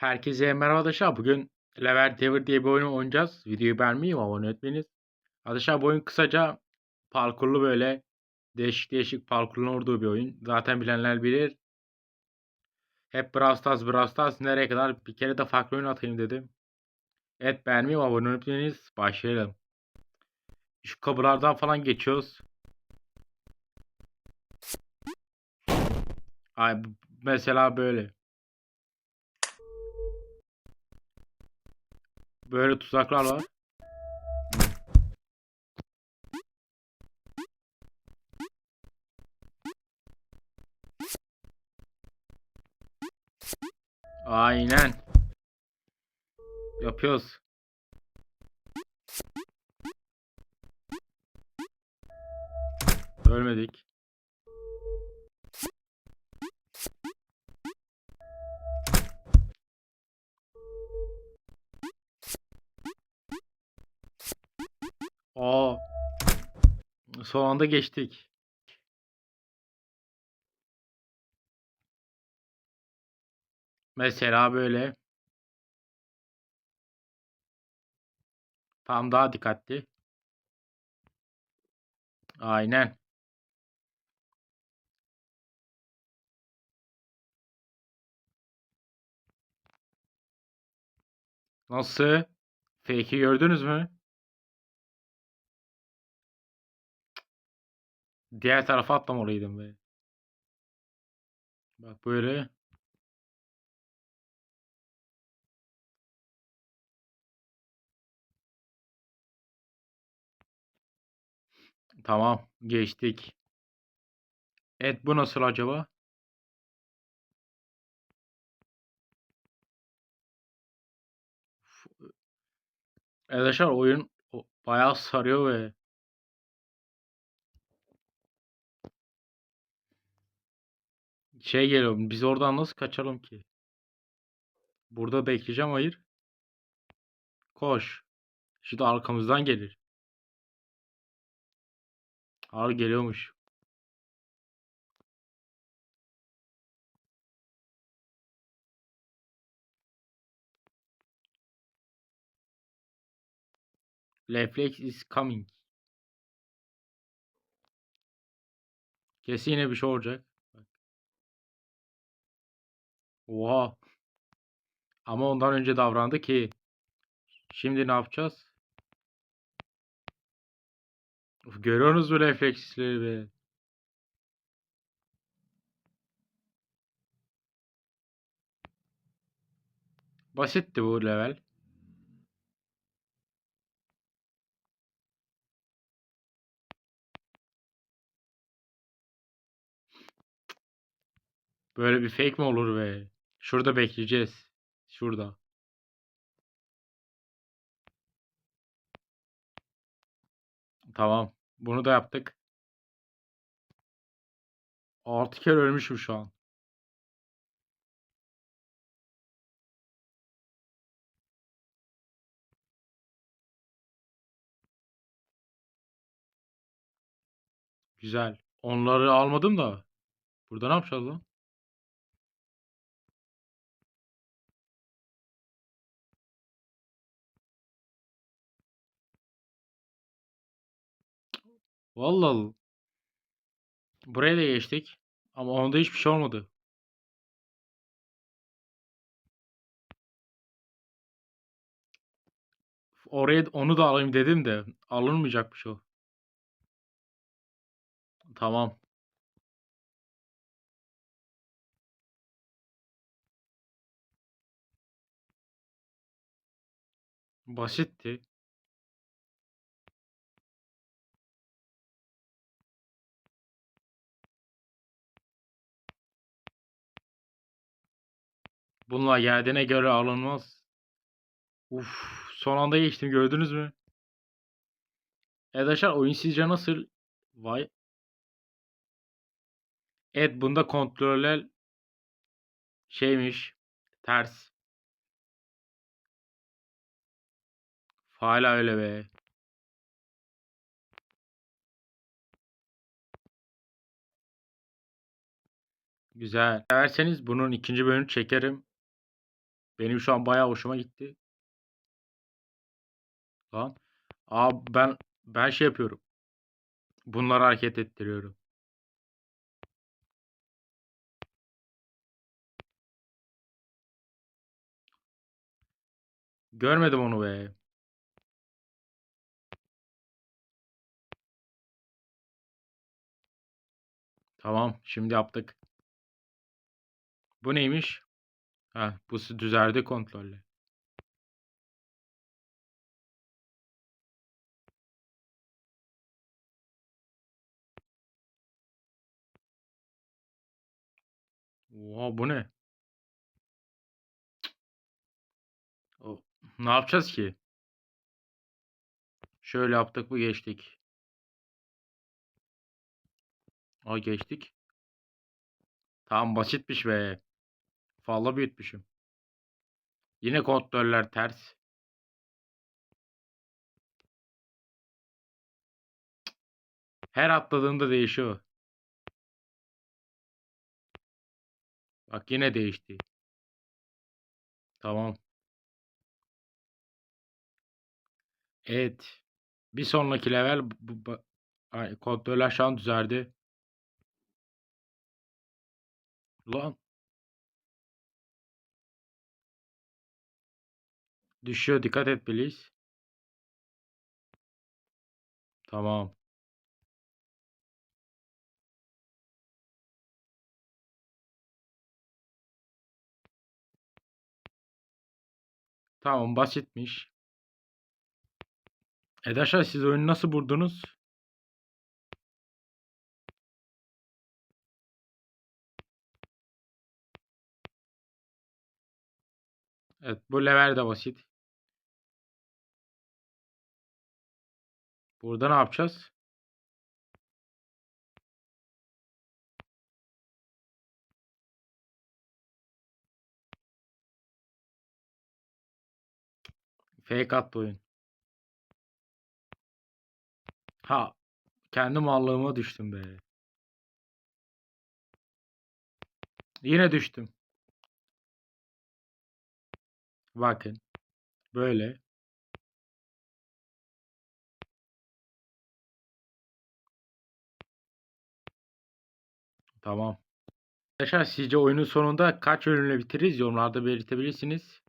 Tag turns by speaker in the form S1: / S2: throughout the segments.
S1: Herkese merhaba arkadaşlar. Bugün Level Devil diye bir oyunu oynayacağız. Videoyu beğenmeyi ve abone etmeniz. Arkadaşlar bu oyun kısaca parkurlu böyle değişik değişik parkurun olduğu bir oyun. Zaten bilenler bilir. Hep Brawl Stars, Brawl Stars nereye kadar bir kere de farklı oyun atayım dedim. Evet beğenmeyi ve abone etmeniz. Başlayalım. Şu kapılardan falan geçiyoruz. Ay, mesela böyle. Böyle tuzaklar var. Aynen. Yapıyoruz. Ölmedik. Aa. Son anda geçtik. Mesela böyle. Tam daha dikkatli. Aynen. Nasıl? Fake'i gördünüz mü? Diğer tarafa atlamalıydım be. Bak böyle. Tamam. Geçtik. Evet bu nasıl acaba? Arkadaşlar oyun bayağı sarıyor ve şey geliyor. Biz oradan nasıl kaçalım ki? Burada bekleyeceğim hayır. Koş. Da arkamızdan gelir. Ağır geliyormuş. Reflex is coming. Kesin yine bir şey olacak. Oha. Ama ondan önce davrandı ki. Şimdi ne yapacağız? Uf, görüyorsunuz mu refleksleri be? Basitti bu level. Böyle bir fake mi olur be? Şurada bekleyeceğiz. Şurada. Tamam. Bunu da yaptık. Altı kere ölmüşüm şu an. Güzel. Onları almadım da. Burada ne yapacağız lan? Vallahi. Buraya da geçtik. Ama onda hiçbir şey olmadı. Oraya onu da alayım dedim de alınmayacakmış o. Tamam. Basitti. Bunlar geldiğine göre alınmaz. Uf, son anda geçtim gördünüz mü? Arkadaşlar oyun sizce nasıl? Vay. Evet bunda kontroller şeymiş. Ters. Hala öyle be. Güzel. Severseniz bunun ikinci bölümünü çekerim. Benim şu an bayağı hoşuma gitti. Lan. Abi ben ben şey yapıyorum. Bunları hareket ettiriyorum. Görmedim onu be. Tamam, şimdi yaptık. Bu neymiş? Ha, bu düzeldi kontrolle. Oha bu ne? O, ne yapacağız ki? Şöyle yaptık bu geçtik. Aa geçtik. Tamam basitmiş be. Fazla büyütmüşüm. Yine kontroller ters. Her atladığımda değişiyor. Bak yine değişti. Tamam. Evet. Bir sonraki level bu, bu, kontroller şu an düzeldi. Lan düşüyor dikkat et please. Tamam. Tamam basitmiş. Edaşa siz oyunu nasıl buldunuz? Evet bu level de basit. Burada ne yapacağız? Fake attı oyun. Ha kendi mallığıma düştüm be. Yine düştüm. Bakın. Böyle. Tamam. Arkadaşlar sizce oyunun sonunda kaç bölümle bitiririz? Yorumlarda belirtebilirsiniz.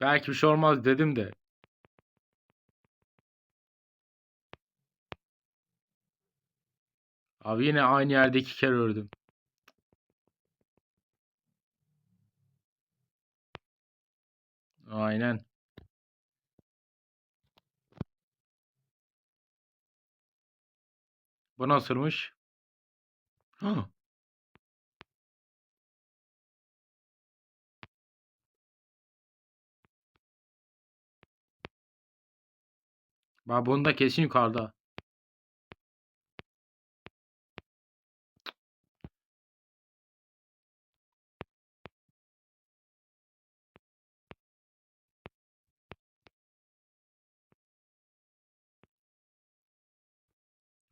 S1: Belki bir şey olmaz dedim de. Abi yine aynı yerde iki kere öldüm. Aynen. Bu nasılmış? Hı. Bak bunda kesin yukarıda.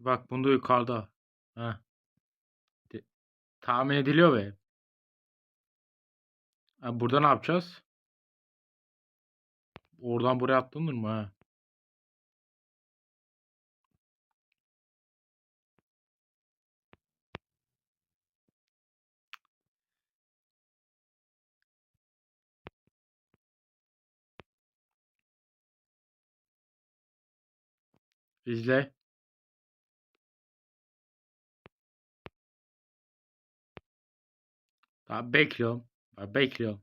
S1: Bak bunda yukarıda. De- tahmin ediliyor be. Ha, burada ne yapacağız? Oradan buraya atlanır mı? Ha? İzle. Daha bekliyorum. Bak bekliyorum.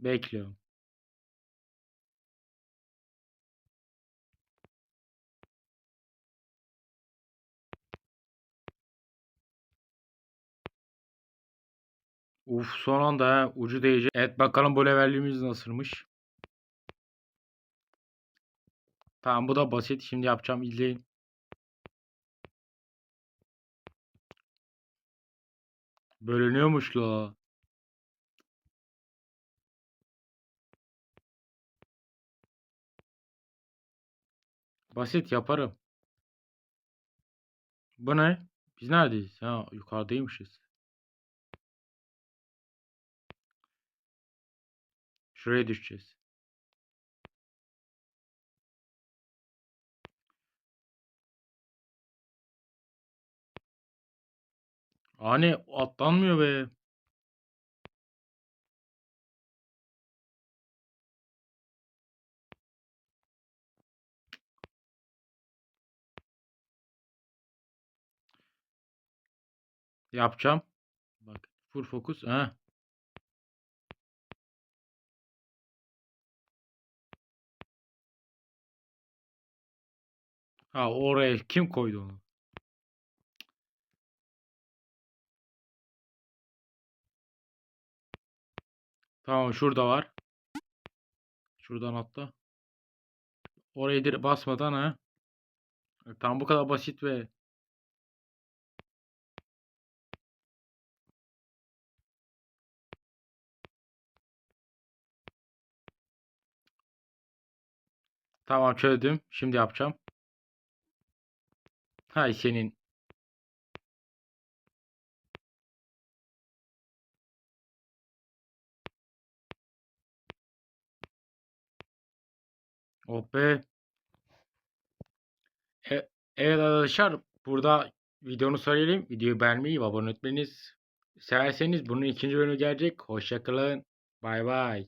S1: Bekliyorum. Uf son anda ucu değecek. Evet bakalım bu levelliğimiz nasılmış. Tamam bu da basit. Şimdi yapacağım izleyin. Bölünüyormuş la. Basit yaparım. Bu ne? Biz neredeyiz? Ha yukarıdaymışız. Şuraya düşeceğiz. Hani atlanmıyor be. Yapacağım. Bak full fokus. Ha. Ha oraya kim koydu onu? Tamam şurada var. Şuradan atla. Oraya direkt basmadan ha. Tam bu kadar basit ve Tamam çözdüm. Şimdi yapacağım. Hay senin. Oh be. E- evet arkadaşlar burada videonu söyleyelim. Videoyu beğenmeyi ve abone olmayı severseniz bunun ikinci bölümü gelecek. Hoşçakalın. Bay bay.